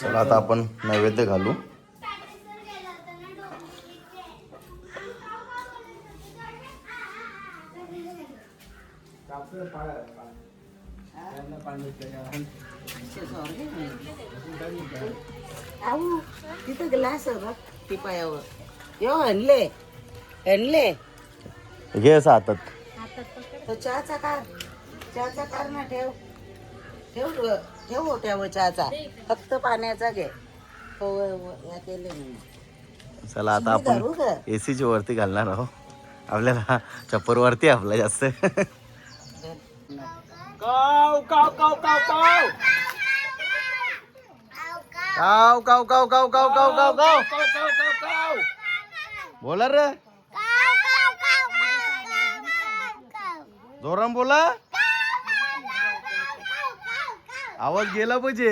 चला आता आपण नैवेद्य घालू. तिथं ग्लास यो घे असं हातात. चहाचा कार चहाचा कार ना ठेव. ठेव ठेव ठेव चहाचा फक्त पाण्याचा घे हो, हो, या केले मी. चला आता आपण. एसीची वरती घालणार आहो आपल्याला चप्पर वरती आपला जास्त काव काव काव काव काव काव काव काव बोला रे जोराम बोला आवाज गेला पाहिजे.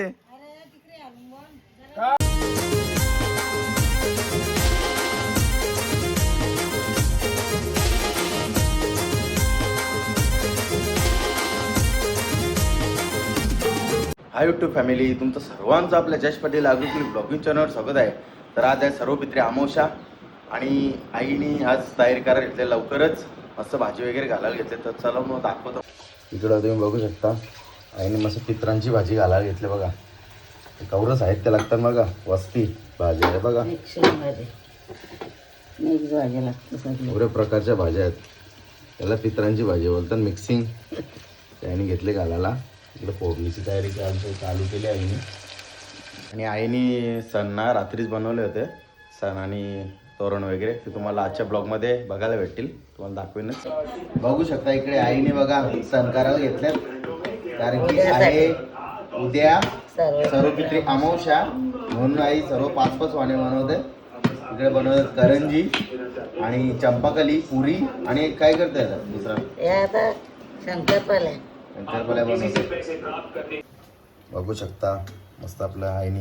हाय युट्यूब फॅमिली तुमचं सर्वांचं आपल्या जश पाटील आग्रिकली ब्लॉगिंग चॅनलवर स्वागत आहे. तर आज आहे सर्व पित्रे अमावस्या आणि आईने आज तयारी करायला घेतली लवकरच मस्त भाजी वगैरे घालायला घेतली. तर चला मग दाखवतो. इकडं तुम्ही बघू शकता. आईने मस्त पित्रांची भाजी घालायला घेतली बघा. कवरं साहित्य लागतात बघा वस्ती भाजी आहे बघा. मिक्स भाज्या पुऱ्या प्रकारच्या भाज्या आहेत. त्याला पित्रांची भाजी बोलतात मिक्सिंग त्याने घेतले घालायला. इकडे फोडणीची तयारी चालू चालू केली आईने. आणि आईने सण ना रात्रीच बनवले होते. सण आणि तोरण वगैरे ते तुम्हाला आजच्या ब्लॉगमध्ये बघायला भेटतील. तुम्हाला दाखवेनच. बघू शकता इकडे आईने बघा सण करायला घेतलेत कारण की आहे उद्या सर्व सर्व पित्री अमावस्या. म्हणून आई सर्व पाच पाच वाणे बनवते इकडे बनवतात करंजी आणि चंपाकली पुरी आणि काय करता दुसरा आता शंकरपाल्या शंकरपाल्या बनवते बघू शकता मस्त आपल्या आईने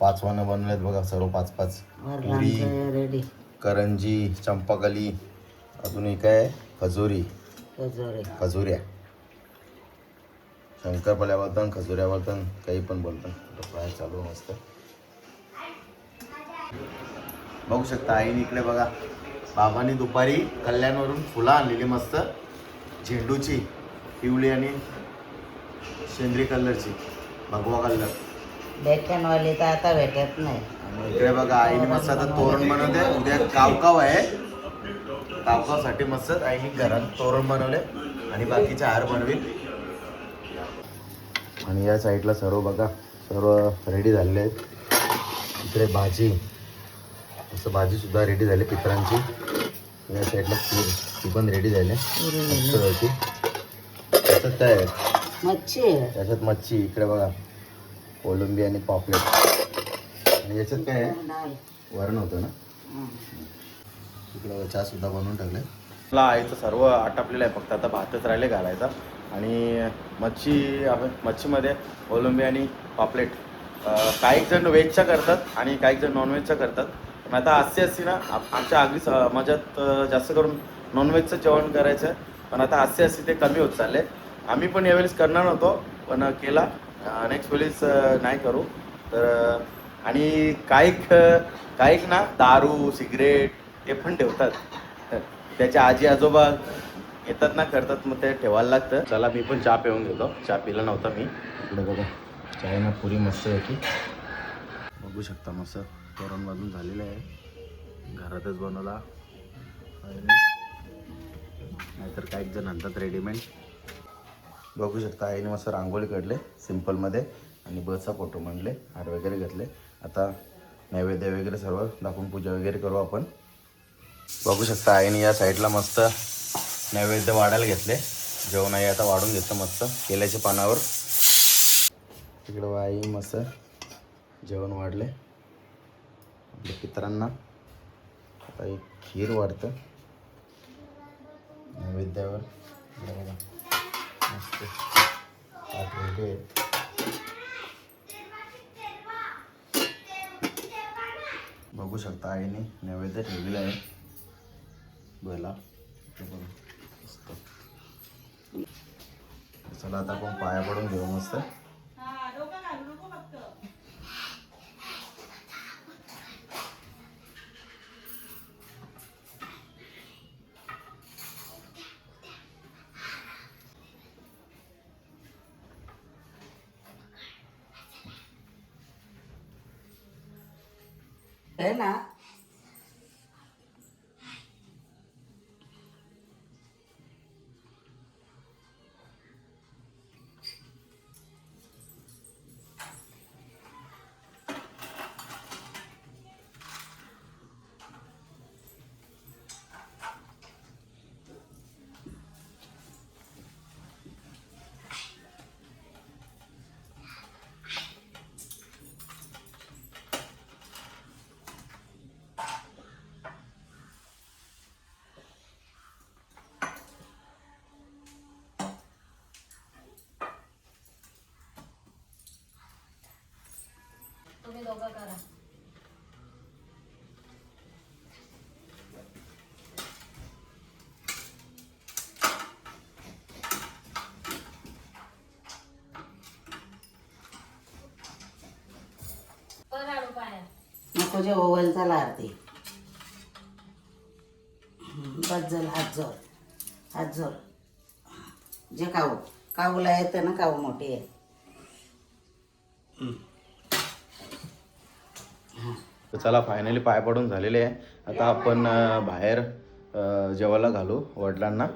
पाच वाणं बनवलेत बघा सर्व पाच पाच. पुरी करंजी चंपाकली अजून एक आहे खजोरी. खजुऱ्या. शंकरपाल्या बोलतात खजुऱ्या बोलतात काही पण बोलतात फ्राय चालू मस्त. बघू शकता आईने इकडे बघा. बाबांनी दुपारी कल्याणवरून फुलं आणलेली मस्त. झेंडूची पिवळी आणि सेंद्री कलरची भगवा कलर. डेक्कनवाली तर आता भेटत नाही. इकडे बघा आईने मस्त आता तोरण बनवते उद्या कावकाव आहे. कावकावसाठी मस्त आईने घरात तोरण बनवले आणि बाकीचे हार बनवेल आणि या साईडला सर्व बघा सर्व रेडी झालेले आहेत. इकडे भाजी. असं भाजी सुद्धा रेडी झाली पित्रांची. या साईडला खीर ती पण रेडी झाली. मस्तपैकी. त्याच्यात काय आहे? मच्छी. त्याच्यात मच्छी. इकडे बघा. कोलंबी आणि पॉपलेट. आणि याच्यात काय आहे. वरण होतं ना. इकडं चहा सुद्धा बनवून टाकले मला आईचं सर्व आटापलेलं आहे. फक्त आता भातच राहिले घालायचा. आणि मच्छी आपण मच्छीमध्ये कोलंबी आणि पापलेट. काही जण व्हेजच्या करतात आणि काही जण नॉनव्हेजच्या करतात. पण आता अस्सी अस्सी ना आमच्या आगरी स- माझ्यात जास्त करून नॉनव्हेजचं जेवण करायचं पण आता अस्सी अस्सी ते कमी होत चालले. आम्ही पण यावेळेस करणार नव्हतो पण केला. नेक्स्ट वेळेस नाही करू. तर आणि काहीक काहीक ना दारू सिगरेट ते पण ठेवतात. त्याच्या आजी आजोबा येतात ना करतात मग ते ठेवायला लागतं. चला मी पण चहा पिऊन घेतो. चहा पिला नव्हता मी. इकडे बघा. चाय ना पुरी मस्त होती. बघू शकता मस्त. तोरण बांधून झालेलं आहे. घरातच बनवला. नाहीतर काही जण आणतात रेडीमेड बघू शकता आईने मस्त रांगोळी काढले सिम्पलमध्ये आणि बसचा फोटो मांडले हार वगैरे घेतले. आता नैवेद्य वगैरे सर्व दाखवून पूजा वगैरे करू आपण. बघू शकता आईने या साईडला मस्त नैवेद्य वाढायला घेतले. जेवण आई आता वाढून घेतलं मस्त केल्याच्या पानावर. तिकडं आई मस्त जेवण वाढले. आपल्या पितरांना. आता एक खीर वाढतं. नैवेद्यावर. मस्त बघू शकता आईने नैवेद्य ठेवलेलं आहे. धुवायला. चला आता आपण पाया पडून घेऊ मस्त. ना? तुझे ओवल झाला आरती बस झालं हात जोर हात जोर जे काऊ काऊला येतं ना काऊ मोठी आहे तर चला फायनली पाय पडून झालेले आहे. आता आपण बाहेर जेवायला घालू वडिलांना.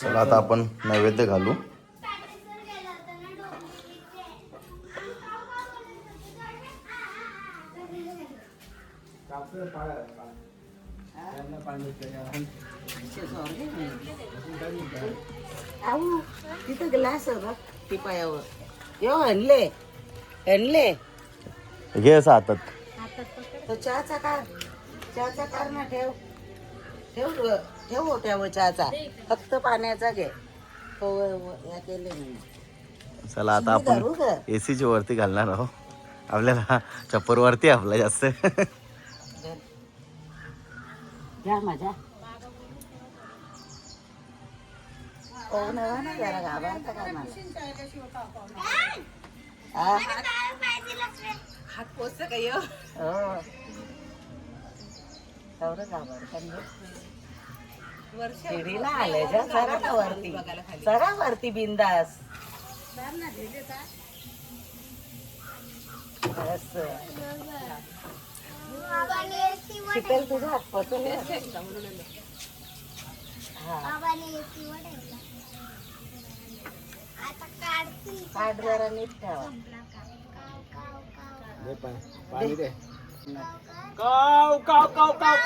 चला आता आपण नैवेद्य घालू. कापड तिथं ग्लास आहे पायावर. यो हनले हनले घे असं हातात चहाचा कार चहाचा कार ना ठेव. ठेव ठेव होत्या चहाचा. फक्त पाण्याचा घे. तो या केले चला आता आपण एसीची वरती घालणार आहो आपल्याला चप्परवरती आपला जास्त. घ्या माझ्या. पाहून हवा ना जरा घाबरता काय मला? हात पोचत काय हो. तेवढं घाबरता शिडीला आले जा सरा वरती. बिंदास. बस शिकेल तुझा हात पचल हा काढ जरा नीट ठेवा काव काव काव काव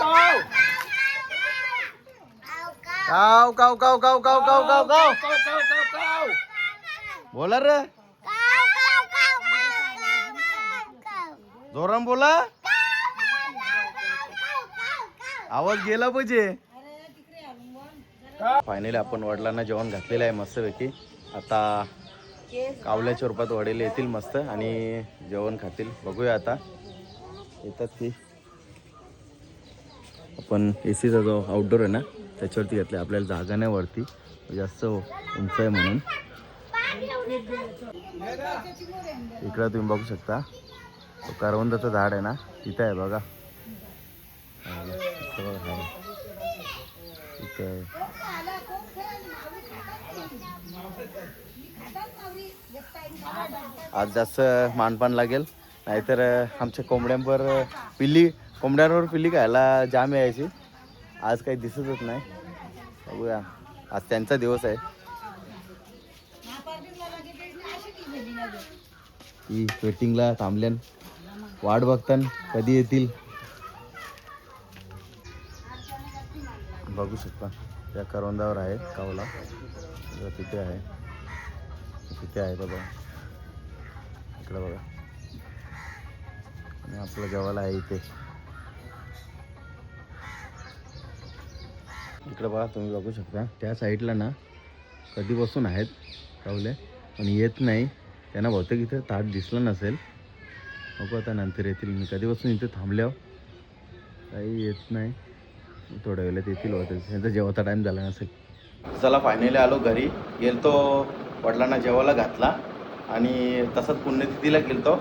काव काव काव काव बोला रे जोराम बोला आवाज गेला पाहिजे. फायनली आपण वडिलांना जेवण घातलेलं आहे मस्तपैकी. आता कावल्याच्या रूपात वडील येतील मस्त आणि जेवण खातील. बघूया आता. येतात की? आपण ए सीचा जो आउटडोर आहे ना त्याच्यावरती घेतलं आपल्याला जागा नाही वरती. जास्त उंच आहे म्हणून. इकडं तुम्ही बघू शकता. तो करवंदाचं झाड आहे ना तिथं आहे बघा. बघा, इथं बघा इथं आज जास्त मानपान लागेल. नाहीतर आमच्या कोंबड्यांवर पिल्ली कोंबड्यांवर पिल्ली खायला जाम यायची. आज काही दिसतच नाही. बघूया. आज त्यांचा दिवस आहे. ही वेटिंगला थांबल्यान. वाट बघतान कधी येतील. बघू शकता. त्या करवंदावर आहे कावला. तिथे आहे. तिथे आहे बघा इकडं बघा. आणि आपलं जेवायला आहे इथे. इकडं बघा तुम्ही बघू शकता. त्या साईडला ना कधीपासून आहेत कावले पण येत नाही. त्यांना बहुतेक इथं ताट दिसलं नसेल. बघू आता नंतर येतील. मी कधीपासून इथे थांबल्यावर. काही येत नाही. थोड्या वेळेला येतील होते. त्यांचा जेवायचा टाईम झाला नसेल. चला फायनली आलो घरी. गेलतो वडिलांना जेवायला घातला. आणि तसंच पुण्यतिथीला गेलतो.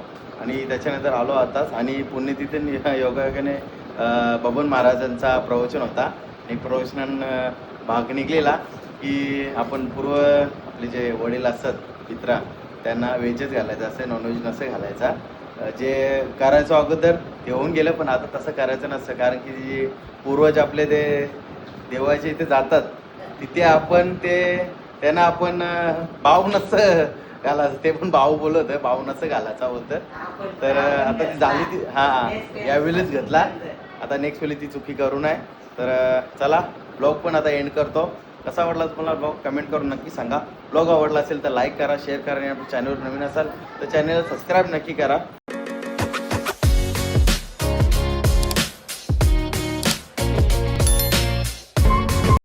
आणि त्याच्यानंतर आलो आताच. आणि पुण्यतिथी योगायोगाने बबन महाराजांचा प्रवचन होता. आणि प्रवचनान भाग निघलेला की आपण पूर्व आपले जे वडील असतात पित्रा त्यांना व्हेजच घालायचं. असे नॉनव्हेज नसे घालायचा. जे करायचं अगोदर ते होऊन गेलं पण आता तसं करायचं नसतं. कारण की जे पूर्वज आपले ते देवाचे इथे जातात तिथे आपण ते त्यांना आपण अं, भाव घालायचं. ते पण भाऊ बोलत होतं भाऊ घालायचं होतं तर आता ती झाली ती हां यावेळीच घेतला. आता नेक्स्ट वेळी ती चुकी करू नये. तर चला ब्लॉग पण आता एंड करतो. कसा आवडला तुम्हाला ब्लॉग कमेंट करून नक्की सांगा. ब्लॉग आवडला असेल तर लाईक करा शेअर करा आणि आपल्या चॅनलवर नवीन असाल तर चॅनल सबस्क्राईब नक्की करा.